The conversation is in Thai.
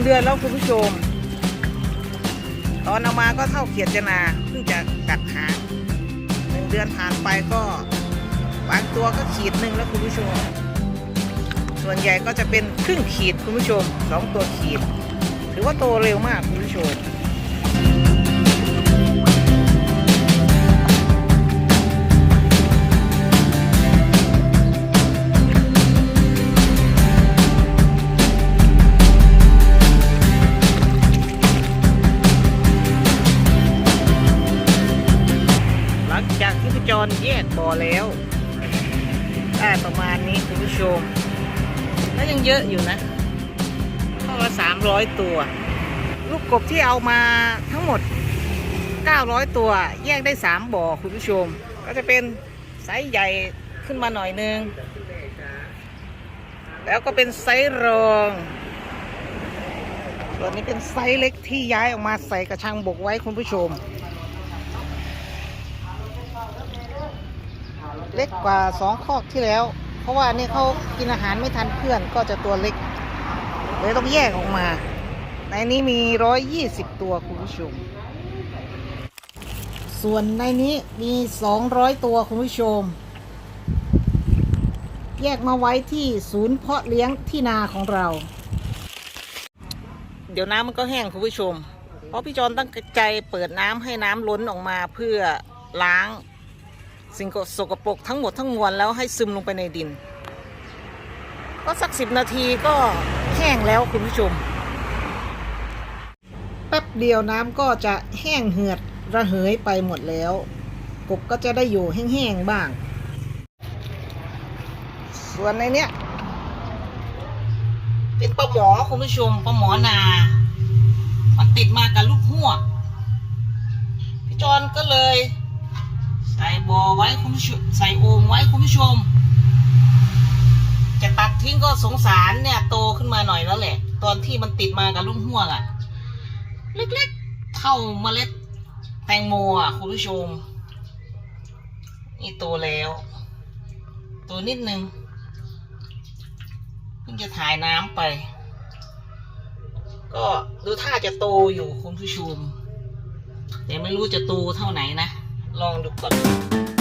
งเดือนแล้วคุณผู้ชม ตอนเอามาก็เท่าเขียดจนาเพิ่งจะกัดหางหนึ่งเดือนผ่านไปก็บางตัวก็ขีดหนึ่งแล้วคุณผู้ชม ส่วนใหญ่ก็จะเป็นครึ่งขีดคุณผู้ชมสองตัวขีด ถือว่าโตเร็วมากคุณผู้ชม จรแยกบ่อแล้วได้ประมาณนี้คุณผู้ชมแล้วยังเยอะอยู่นะเท่าละสามร้อยตัว ลูกกบที่เอามาทั้งหมด 900 ตัว แยกได้ 3 บ่อคุณผู้ชม ก็จะเป็นไซส์ใหญ่ขึ้นมาหน่อยนึง แล้วก็เป็นไซส์รองส่วนี้เป็นไซส์เล็กที่ย้ายออกมาใส่กระชังบกไว้คุณผู้ชม เล็กกว่าสองคอกที่แล้ว เพราะว่านี่เขากินอาหารไม่ทันเพื่อนก็จะตัวเล็กเลยต้องแยกออกมา ในนี้มีร้อยยี่สิบตัวคุณผู้ชม ส่วนในนี้มีสองร้อยตัวคุณผู้ชม แยกมาไว้ที่ศูนย์เพาะเลี้ยงที่นาของเรา เดี๋ยวน้ำมันก็แห้งคุณผู้ชม เพราะพี่จอนตั้งใจเปิดน้ำให้น้ำล้นออกมาเพื่อล้าง สิ่งสกปรกทั้งหมดทั้งมวลแล้วให้ซึมลงไปในดิน ก็สักสิบนาทีก็แห้งแล้วคุณผู้ชม แป๊บเดียวน้ำก็จะแห้งเหือดระเหยไปหมดแล้ว กบก็จะได้อยู่แห้งๆบ้าง ส่วนในเนี้ยเป็นปลาหมอคุณผู้ชมปลาหมอนา มันติดมากับลูกหัวพี่จอนก็เลย ใส่บอไว้คุณผู้ชมใส่โอ่งไว้คุณผู้ชม จะตัดทิ้งก็สงสารเนี่ย โตขึ้นมาหน่อยแล้วแหละ ตอนที่มันติดมากับลูกหัวกอะเล็กๆ เท่าเมล็ดแตงโมอะคุณผู้ชม นี่โตแล้วตัวนิดนึงเพิ่งจะถ่ายน้ำไป ก็ดูท่าจะโตอยู่คุณผู้ชมแต่ไม่รู้จะโตเท่าไหนนะ ลองดูก่อน